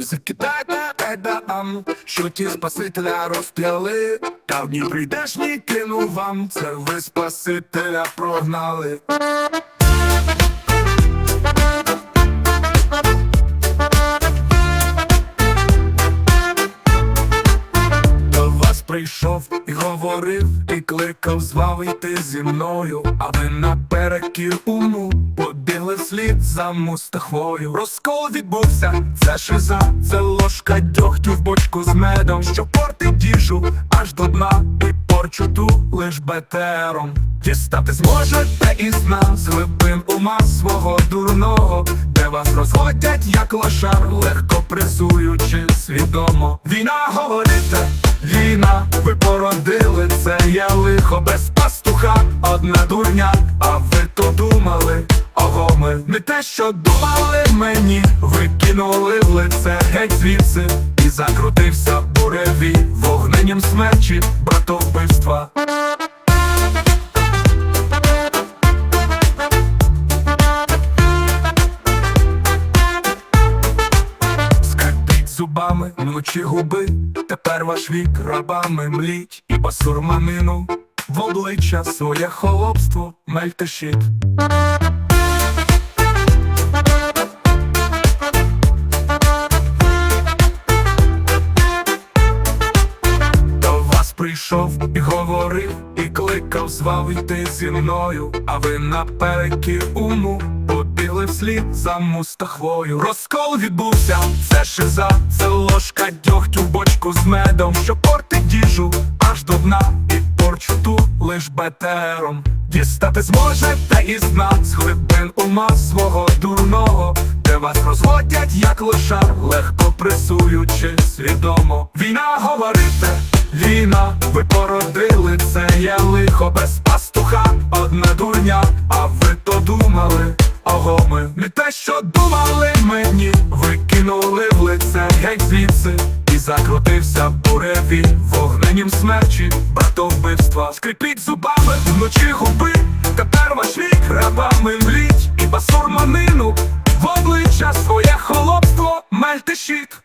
Закидайте едам, що ті спасителя розп'яли, та в дні прийдешній кину вам, це ви спасителя прогнали. До вас прийшов і говорив, і кликав, звав йти зі мною, а ви наперекір уму вслід за мустахвою. Розкол відбувся, це шиза, це ложка дьогтю в бочку з медом, що портить діжу аж до дна, і порчу ту лиш бетером. Дістати зможете із нас з глибин ума свого дурного, де вас розводять, як лошар, легко пресуючи свідомо. Війна говорите, війна, ви породили це я лихо без пастуха, одна дурня, що думали мені, ви кинули в лице геть звідси, і закрутився буревій вогненням смерчі, братовбивства. Зубами, вночі губи, тепер ваш вік рабами мліть, і басурманину в обличчя своє холопство. Мельтешіть. Прийшов і говорив, і кликав, звав йти зі мною, а ви наперекір уму побігли вслід за мустахвою. Розкол відбувся, це шиза, це ложка дьогтю бочку з медом, що портить діжу аж до дна, і порчу ту лиш бетером. Дістати зможете із нас глибин ума свого дурного, де вас розводять, як лошар, легко пресуючи свідомо. Війна говорите, війна, ви породили це. Я лихо без пастуха, одна дурня, а ви то думали. Ого, ми не те, що думали. Мені, ви кинули в лице. Геть звідси. І закрутився буреві вогненім смерчі, братовбивства. Скрипіть зубами, вночі губи, тепер ваш вік рабами мліть, і басурманину. В обличчя своє холопство. Мельтешіть.